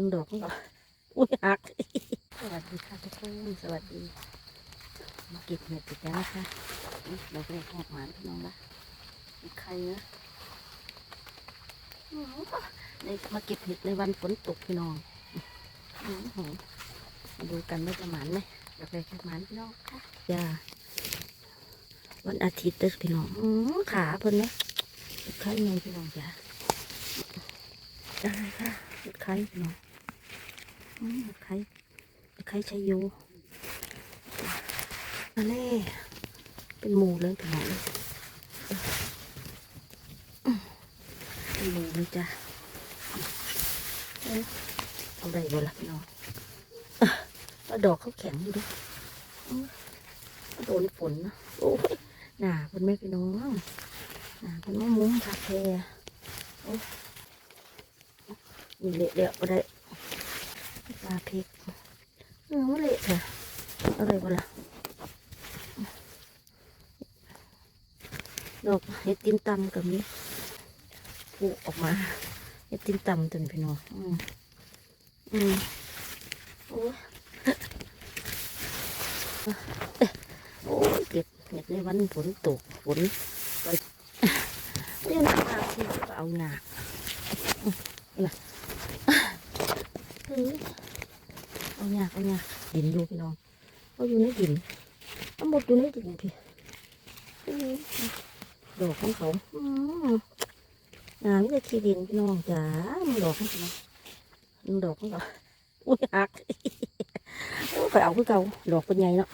ยิงดอกมันก็อุ้ยหัก สวัสดีค่ะทุกคนสวัสดี มาเก็บเห็ดอีกแล้วนะคะอุ๊ยดอกแรกแหกหวานพี่น้องละมีใครนะอื้อหือในมาเก็บเห็ดในวันฝนตกพี่น้องอื้อหือมาดูกันว่าจะหมานไหมดอกแรกแหกหวานพี่น้องค่ะจ้าวันอาทิตย์เด้อพี่น้องอื้อขาเพิ่นนะเห็ดไข่ไงพี่น้องจ้าได้ค่ะเห็ดไข่พี่น้อง อื้อเห็ดไข่ไข่ชัยโยมาเล่เป็นหมูเลยพี่น้องเป็นหมูเลยจ้ะเอ๊ะเอาได้บ่ล่ะพี่น้องอะแล้วดอกเขาแข็งอยู่ด้วยโดนฝนนะโอ้ยหนาเป็นไม่พี่น้องหนาเป็นมะมุ้งคาเฟ่โอ้ยนี่เละเละก็ได้าพริกเออเละค่ะเอาได้บ่ล่ะดอกเห็ดตินตำกับนี้ผูกออกมาเห็ดตินตำจนพี่น้องอืมอืมโอ้ยเอ๊ะโอ้ยเก็บเห็ดในวันฝนตกฝนไปนี่หนักที่เอาหนักน่ะเฮ้ยเอาหนักเอาหนักดินอยู่พี่น้องเอาอยู่ในดินเอาหมดอยู่ในดินพี่ดอกของเขาอืมอ่านี่จะขี้ดินพี่น้องจ๋ามันดอกของเขาดอกของเขาอุ้ยหักโอ้ยเอาคือเก่าดอกเป็นไงเนาะ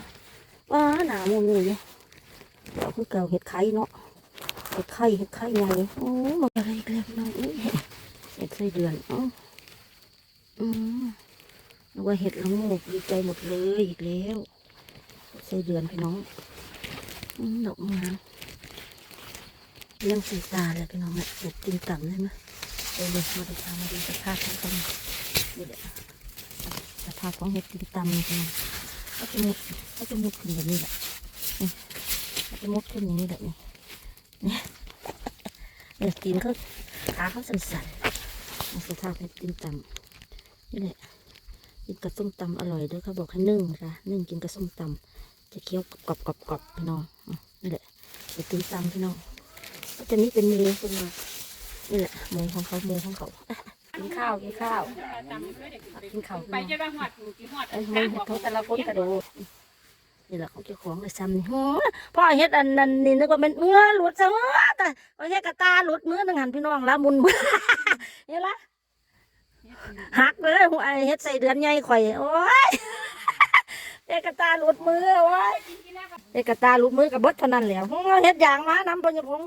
ว้าหนามุมเลยเนี่ยดอกคือเก่าเห็ดไข่เนาะเห็ดไข่เห็ดไข่ไงโอ้มันอะไรกันพี่น้องเห็ดไส้เดือนอ๋ออืม นึกว่าเห็ดละโงกดีใจหมดเลยอีกแล้วเห็ดไส้เดือนพี่น้องอืมดอกงามเรื่องสีตาเลยพี่น้องเนี่ยเด็ดติงต่ำได้ไหมเดี๋ยวเลยมาดูทางมาดูสภาพของเขานี่แหละสภาพของเห็ดติงต่ำนี่พี่น้องเขาจะมุดเขาจะมุดขึ้นแบบนี้แหละนี่เขาจะมุดขึ้นอย่างนี้แบบนี้เนี่ยเนี่ยตีนเขาขาเขาสั่นๆสภาพเห็ดติงต่ำนี่แหละ กินกับส้มตำอร่อยด้วยเขาบอกให้นึ่งนะคะนึ่งกินกับส้มตำจะเคี้ยวกรอบๆกรอบๆพี่น้องอืมนี่แหละเห็ดติงต่ำพี่น้องก็จะนี่เป็นเนื้อขึ้นมานี่แหละหมูของเขาหมูของเขากินข้าวกินข้าวกินข้าวไปจะได้หอดกี่หอดไอ้หมูของแต่ละคนกระโดดนี่แหละของเจ้าของเลยซ้ำนี่หือพ่อเฮ็ดอันนั้นนี่นึกว่าเป็นเมื่อหลุดซะเมื่อแต่เอาเฮ็ดกระตาหลุดมือหนึ่งหันพี่น้องละมุนมือนี่ละ หักเลยหัวไอ้เฮ็ดใส่เดือนใหญ่ข่อยโอ้ยเฮ็ดกระตาหลุดมือโอ้ยเฮ็ดกระตาหลุดมือกับบดเท่านั้นแหล้วเอาเฮ็ดอย่างมาน้ำปัญญพง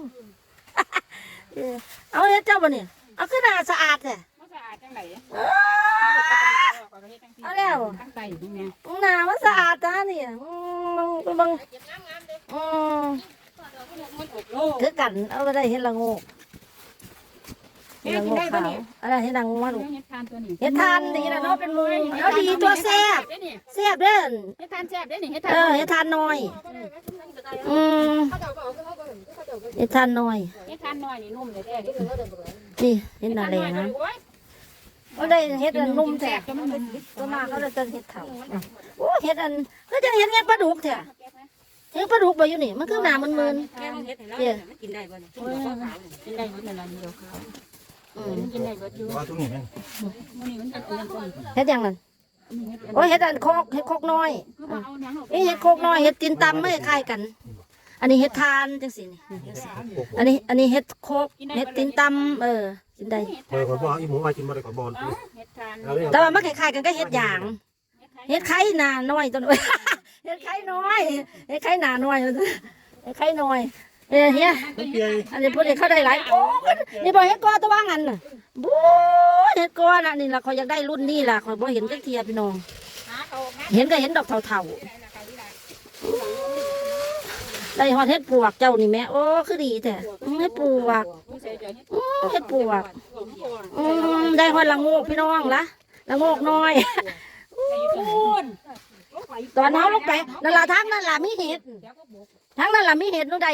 เออเอาเฮ็ดเจ้าบ่เนี่ยเอาขึ้นหน้าสะอาดแท้มันสะอาดจังไหนเอาแล้วตั้งใจอยู่เนี่ยหน้ามันสะอาดจ้านี่อืมมึงมึงอืมมันอบโลคือกันเอาไปได้เฮ็ดละโงก เฮ็ดละโงกขาวอะไรเฮ็ดละโงมาลูกเฮ็ดทานตัวนี้เฮ็ดทานนี่นะเนาะเป็นมือเอาดีตัวแซ่บแซ่บเด้อเฮ็ดทานแซ่บได้นี่เฮ็ดทานเออเฮ็ดทานน้อยอืมเฮ็ดทานน้อยเฮ็ดทานน้อยนี่นุ่มเลยแท้นี่เฮ็ดนาแลนะเอาได้เฮ็ดอันนุ่มแท้ตัวมาเขาเลยจะเฮ็ดเฒ่าโอ้เฮ็ดอันก็จะเฮ็ดไงปลาดุกแท้เฮ็ดปลาดุกบ่อยู่นี่มันคือหนามันมึนๆเดี๋ยวกินได้บ่เนี่ยกินได้บ่เนี่ยละนี่เดียวขา วอืมกินได้บ่อยู่ว่าตรงนี้แม่นมื้อนี้มันจะเรียนก่อนเฮ็ดหยังนั่นโอ้ยเฮ็ดอันโคกเฮ็ดโคกน้อยคือว่าเอาหยังนี่เฮ็ดโคกน้อยเฮ็ดตีนตำไม่คล้ายกัน อันนี้เฮ็ดทานจังซี่นี่นี่จังซี่อันนี้อันนี้เฮ็ดโคกเฮ็ดตีนตำเออกินได้เออขอบอกอีหมูมากินมาได้ขอบอลเอ้าเฮ็ดทานแล้วเนี่ยแต่ว่ามันคล้ายๆกันก็เฮ็ดหยางเฮ็ดไข่หนาน้อยตัวน้อย เฮ็ดไข่น้อยเฮ็ดไข่หนาน้อยเฮ็ดไข่น้อย เอ้ยเฮียเปียอันนี้พวกนี้เขาได้หลายโอ้นี่บ่เฮ็ดกอตัวว่างันน่ะบู๊เฮ็ดกอน่ะนี่ล่ะเขาอยากได้รุ่นนี้ล่ะเขาบ่เห็นจักเทียพี่น้องเขานเห็นก็เห็นดอกเทาๆได้ฮอดเฮ็ดปวกเจ้านี่แม่โอ้คือดีแท้อื้อเฮ็ดปวกเฮ็ดปวกได้ฮอดละโงกพี่น้องละละโงกน้อยตอนเฮาลงไปนั่นล่ะทางนั่นล่ะมีเห็ดทางนั่นล่ะมีเห็ดนู่นใด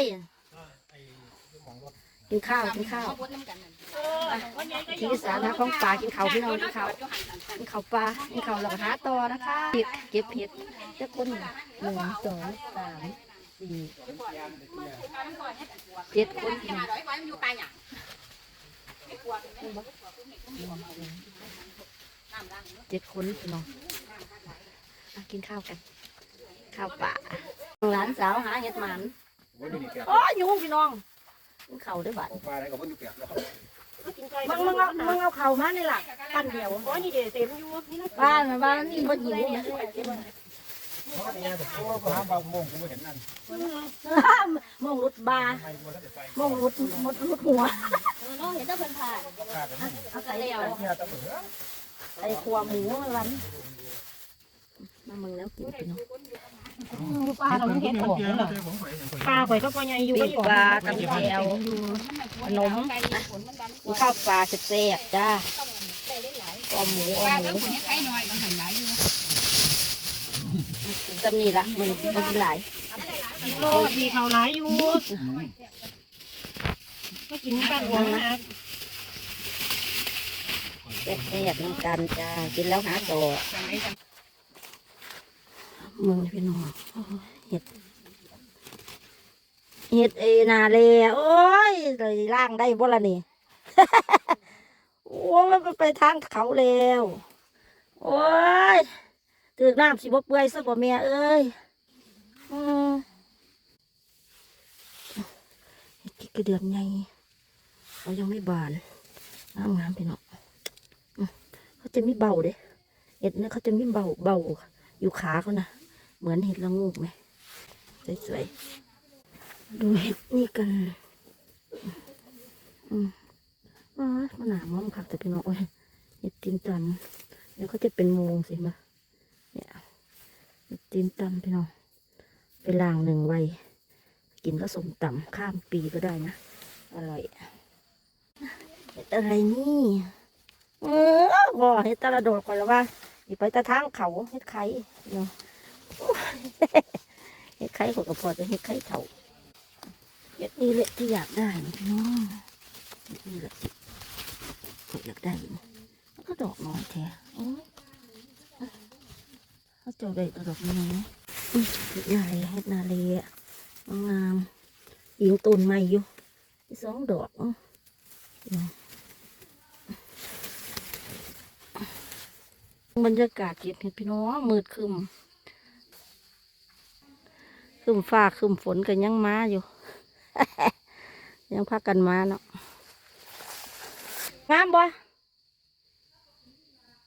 กินข้าวกินข้าวที่สาระของปลากินเขาวพี่น้องกินเขาวกินเขาวปลากินเขาวแล้วก็หาต่อนะคะเก็บเก็บเห็ดเจ้าคนหนึ่งสองสามสี่เจ็ดคนพี่น้องเจ็ดคนพี่น้องมากินข้าวกัน ข้าวป่าหลานสาวหาเห็ดหมันโอ้ยยุงพี่น้องกิน เขาวด้วยบัดปลาอะไรกับคนอยู่แปดแล้วมึงมึงเอามึงเอาเข่ามาในหลักปั้นเดียวโอ้ยนี่เดี๋ยวเต็มอยู่นี่นะบ้านน่ะบ้านนี่บ่หิวนะหาบางโมงกูไม่เห็นนั่นมองรุดบาไม่กูถ้าจะไปมองรุดมดรุดหัวน้องเห็นแต่เพิ่นผ่านฆ่ากันนี่เอาใส่แล้วเนี่ยตะเบือใส่ครัวหมูมาวันมามึงแล้วกินพี่น้อง ปลาเราเห็นออปลาข่อยก็ปลาใหญ่อยู่ปีกปลากับแก้วขนมมีข้าวปลาเสียบจ้าออมหมูออมหมูจำนี่ละมึงมึงกินหลายโลดีเขาหลายอยู่ก็กินกันหัวนะแซ่บๆน้ำกันจ้ากินแล้วหาต่อ มึงพี่น้องเห็ดเห็ดเอนาเลโอ้ยเลยล่างได้บ่ละนี่โอ้ยมันไปทางเขาแล้วโอ้ยถือน้ำสิบ่เปื่อยซะบ่แม่เอ้ยอืมเห็ดกี่กระเดือนใหญ่เขายังไม่บานงามงามพี่น้องเขาจะไมีเบาเด้เห็ดเนี่ยเขาจะไมีเบาเบาอยู่ขาเขานะ เหมือนเห็ดละงูกไหมสวยๆดูเห็ดนี่กันอืมว้ามันหนามอมคักแต่พี่น้องโอ้ยเห็ดตีนตันเดี๋ยวเขาจะเป็นโมงสิมาเนี่ยเห็ดตีนตันพี่น้องไปล้างหนึ่งไว้กินก็สมต่ำข้ามปีก็ได้นะ อร่อยเห็ดอะไรนี่เออว่เห็ดตะระโดดก่อนแล้วว่าอีไปตะทางเขาเห็ดไข่เนาะ เห็ดไข่ของกระพอจะเห็ดไข่เขาเห็ดนี่แหละที่อยากได้พี่น้องเห็ดนี่แหละที่อยากได้มันก็ดอกน้อยแท้โอ้ยเขาเจ้าได้แต่ดอกน้อยอืมเห็ดนาเลเห็ดนาเลอะงามยิงต้นใหม่อยู่สองดอกบรรยากาศเก็บเห็ดพี่น้องมืดคึม คืมฟ้าคืมฝนกันยังมาอยู่ ยังพักกันมาเนาะงามบ่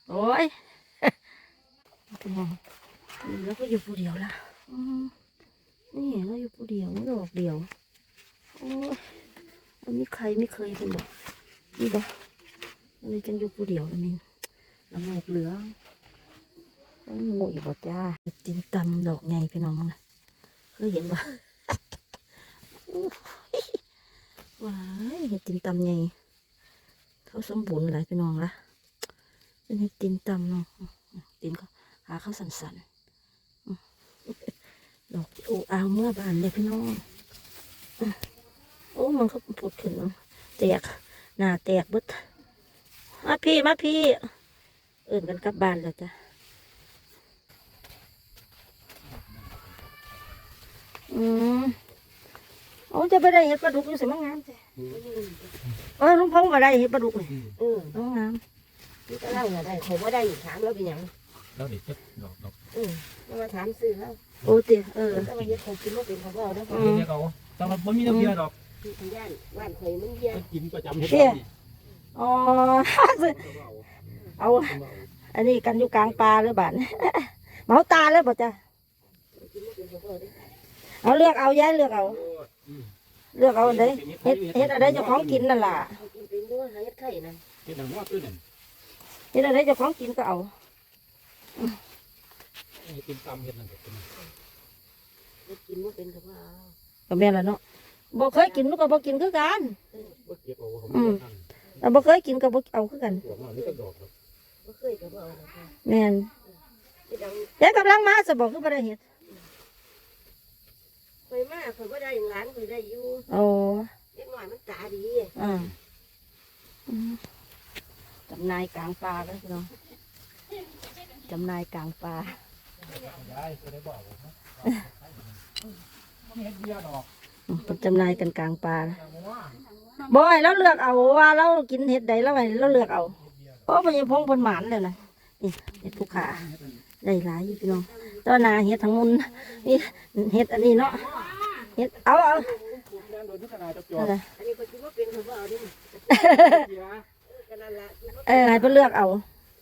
โอ้ยพี่น้องนี่แล้วก็อยู่ผู้เดียวละอืมนี่เราอยู่ผู้เดียวดอกเดียวโอ้ยอันนี้ใครไม่เคยเป็นบอกนี่บ่อันนี้จังอยู่ผู้เดียวแล้วนี่ละโงกเหลืองโอ้ยโง่อีกบ่จ้าตินตำดอกไงพี่น้องนะเคยเห็นปะว้ายเห็ดตินตำไงเขาสมบูรณ์หลายพี่น้องละเป็นเห็ดตินตำเนาะตินก็หาเขาสันสันๆอืมดอกโอ้อาวเมื่อบานเลยพี่น้องอืมโอ้มันเขาผุดขึ้นเนาะแตกหน้าแตกเบึดมาพี่มาพี่เอื่นกันกลับบ้านแล้วจ้ะ อืมโอ้ จะไปได้เห็ดปลาดุกอยู่สิมังงามจ้ะเออลุงพงก็ได้เห็ดปลาดุกนี่เออมังงามนี่ก็เล่าเนี่ยได้ผมว่าได้อยู่ถามแล้วเป็นหยังแล้วเด็กดอกดอกเออแล้วมาถามซื้อแล้วโอ้เตี๋ยเออแล้วมาเยอะเขากินว่าเป็นเขาบอกแล้วอืมเด็กเขาแต่ว่าไม่มีน้ำเบียร์ดอกคือพยานว่านเคยมันเยี่ยกินประจำเห็ดอ๋อเอาอันนี้กันอยู่กลางป่าหรือบ้านเมาตาเลยบ่จ้ะกินว่าเป็นเขาบอกได้เอาเลือกเอาย้ายเลือกเอา เลือกเอาอันใดเฮ็ดเฮ็ดอะไรเจ้าของกินนั่นล่ะเป็นด้วยหาเฮ็ดไข่นะเห็ดหนังว่าตื้นเนี่ยเฮ็ดอะไรเจ้าของกินก็เอากินตำเห็ดนังเป็นเฮ็ดกินว่าเป็นเขาบอกก็แม่นละเนาะบ่เคยกินมันก็บ่กินคือกันว่าเก็บเอาผมแต่บ่เคยกินก็บ่เอาคือกันหัวมันนี่ก็ดอกว่าเคยเขาบอกนะคะแม่นเฮ็ดดังเดี๋ยวกำลังมาสบอกคือบ่ได้เฮ็ด เคยมากเคยว่าได้หลานเคยได้อยู่โอ้เล็กหน่อยมันตาดีอ่าอืมจำหนายกลางป่าแล้วพี่น้องจำหนายกลางป่าย้ายจะได้บอกผมนะเฮ็ดเบียร์ดอกอืมเป็นจำหนายกันกลางป่านะบ่ให้เราเลือกเอาว่าเรากินเห็ดใดแล้วไงเราเลือกเอาเพราะมันยังพงบนหมานเลยนะนี่เห็ดภูขาได้หลายอยู่พี่น้อง ตอนหนาเห็ดทั้งมุนนี่เห็ดอันนี้เนาะเห็ดเอาเอาผมแดงโดนที่ขนาดจะจอเอาดเลยอันนี้ก็คิดว่าเป็นเขาบ่เอาดิเบียร์กันนั่นละคิดว่าเออให้เพิ่นเลือกเอา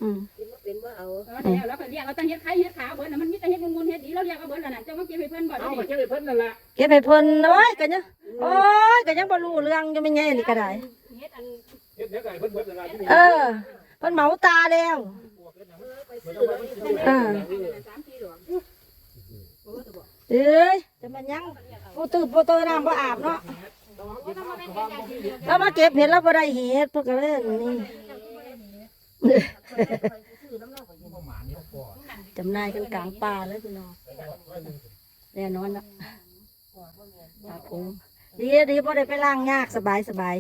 อืมคิดว่าเป็นว่าเอาเออแล้วแล้วก็เรียกเอาตั้งเฮ็ดไข่เฮ็ดขาเบิดน่ะมันมีแต่เฮ็ดมุนๆเฮ็ดดีแล้วเรียกเอาเบิดแล้วน่ะเจ้ามาเก็บให้เพิ่นบ่เอาได้มาดิเก็บไปเพิ่นนั่นแหละเก็บให้เพิ่นโอ้ยกันยังโอ้ยกันยังบ่รู้เรื่องจะไม่ไงนี่ก็ได้เฮ็ดอันเฮ็ดเฮ็ดไก่เพิ่นเบิดนั่นแหละที่นี่เออเพิ่นเหมาตาแล้วไปซื้อแล้วนี่เออสามสี่ดอก เอ้ยจะมันยังปูตื้อปูตื้อน้ำบ่อาบเนาะแล้วมาเก็บเห็ดแล้วบ่ได้เห็ดพิ่นก็เลยนี่ซื้อน้ำเล่าก็ยังประมาณนี้พอจำนายกันกลางป่าเลยพี่น้องแน่นอนนะปากงดีดีบ่ได้ไปล้างยากสบายสบาย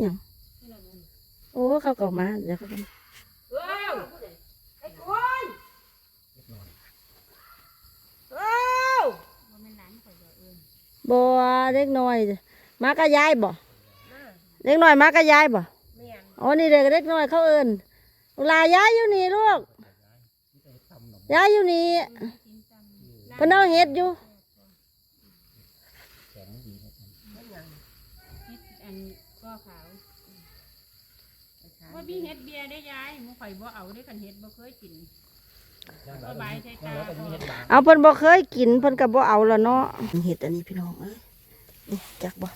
หยังโอ้เขาก็มาเดี๋ยวเขาก็มา เอ้า บ่เล็กน้อยมากระยายบ่เล็กน้อยมากระยายบ่แม่นอ๋อนี่เด็กเล็กน้อยเขาเอิ้นลูกหลานยายอยู่นี่ลูกยายอยู่นี่เพิ่นเอาเห็ดอยู่อันก็ขาวว่ามีเฮ็ดเบียร์ได้ยายหมูข่อยบ่เอาได้คันเฮ็ดบ่เคยกิน เอาเพิ่นบ่เคยกินเพิ่นก็บ่เอาละเนาะเห็ดอันนี้พี่น้องเอ้ยนี่จักบ่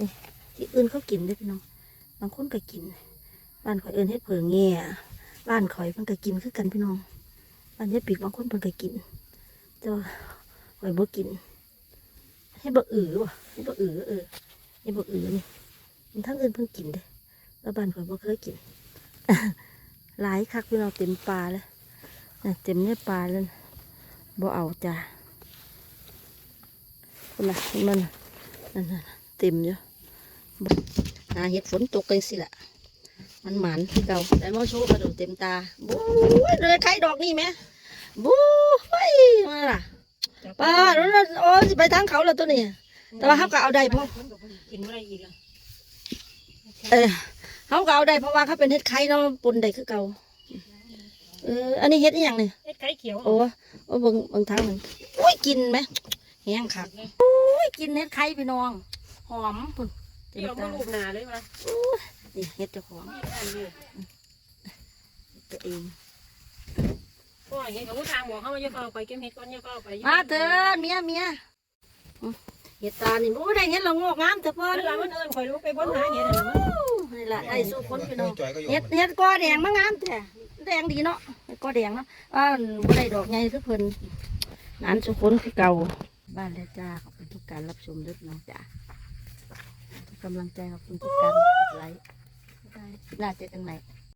นี่ที่อื่นเขากินด้อพี่น้องบางคนก็กิน บ้านข่อยเอิ้นเฮ็ดเผือแง่บ้านข่อยเพิ่นก็กินคือกันพี่น้องบ้านยายปีกบางคนเพิ่นก็กินแต่ว่าข่อยบ่กินให้บ่อือว่ะให้บ่อือเออให้บ่อือนี่มันทั้งอื่นเพิ่นกินเด้แล้วบ้านข่อยบ่เคยกินหลายคักพี่น้องเต็มปลาเลย เต็มในปลาเลยบ่เอาจ้าคนน่ะเห็นมันน่ะนั่นน่ะเต็มอยู่บ่หาเห็ดฝนตกกันสิล่ะมันหมันที่เก่าแต่มาโชว์กระโดดเต็มตาบู๊ยเลยไข่ดอกนี่ไหมบู๊ยมาล่ะป้าแล้วน่ะโอ้ยสิไปทางเขาแล้วตัวนี้แต่ว่าเขาก็เอาได้เพราะกินบ่ได้อีกอะเออเขาก็เอาได้เพราะว่าเขาเป็นเห็ดไข่เนาะปนได้คือเก่า เออ อันนี้เห็ดอหย่างนี่เฮ็ดไข่เขียวโอ้โอ้เบิ่งเบิ่งทางมันโอ้ยกินไหมแห้งคักโอ้ยกินเห็ดไข่พี่น้อง หอมพุ่นเต็มเดี๋ยวบ่ตารูปหน้าเลยว่านี่เห็ดเจ้าของอันนี้ตัวเองพ่อเฮ็ดกับผู้ทางบอกเฮาว่าอย่าเอาไปเก็บเฮ็ดก่อนอย่าเอาไปมาเถิดเมียเมียอืมเห็ดตานี่โอ้ยได้เห็ดละโงอกงามแต่เพิ่นเวลามันเอิ้นข่อยรู้ไปบนหาเฮ็ดนั่นน่ะนี่แหละได้สู้คนพี่น้องจอยก็ยอเห็ดเห็ดกอแดงมางามแต่ แดงดีเนาะก็แดงเนาะอ่าบ่ได้ดอกใหญ่คือเพิ่นนานสุขนคือเก่าบ้านแล้วจ้าขอบคุณทุกการรับชมด้วยน้องจ้าทุกกำลังใจขอบคุณทุกการกดไลค์ได้น่าเจอกันใหม่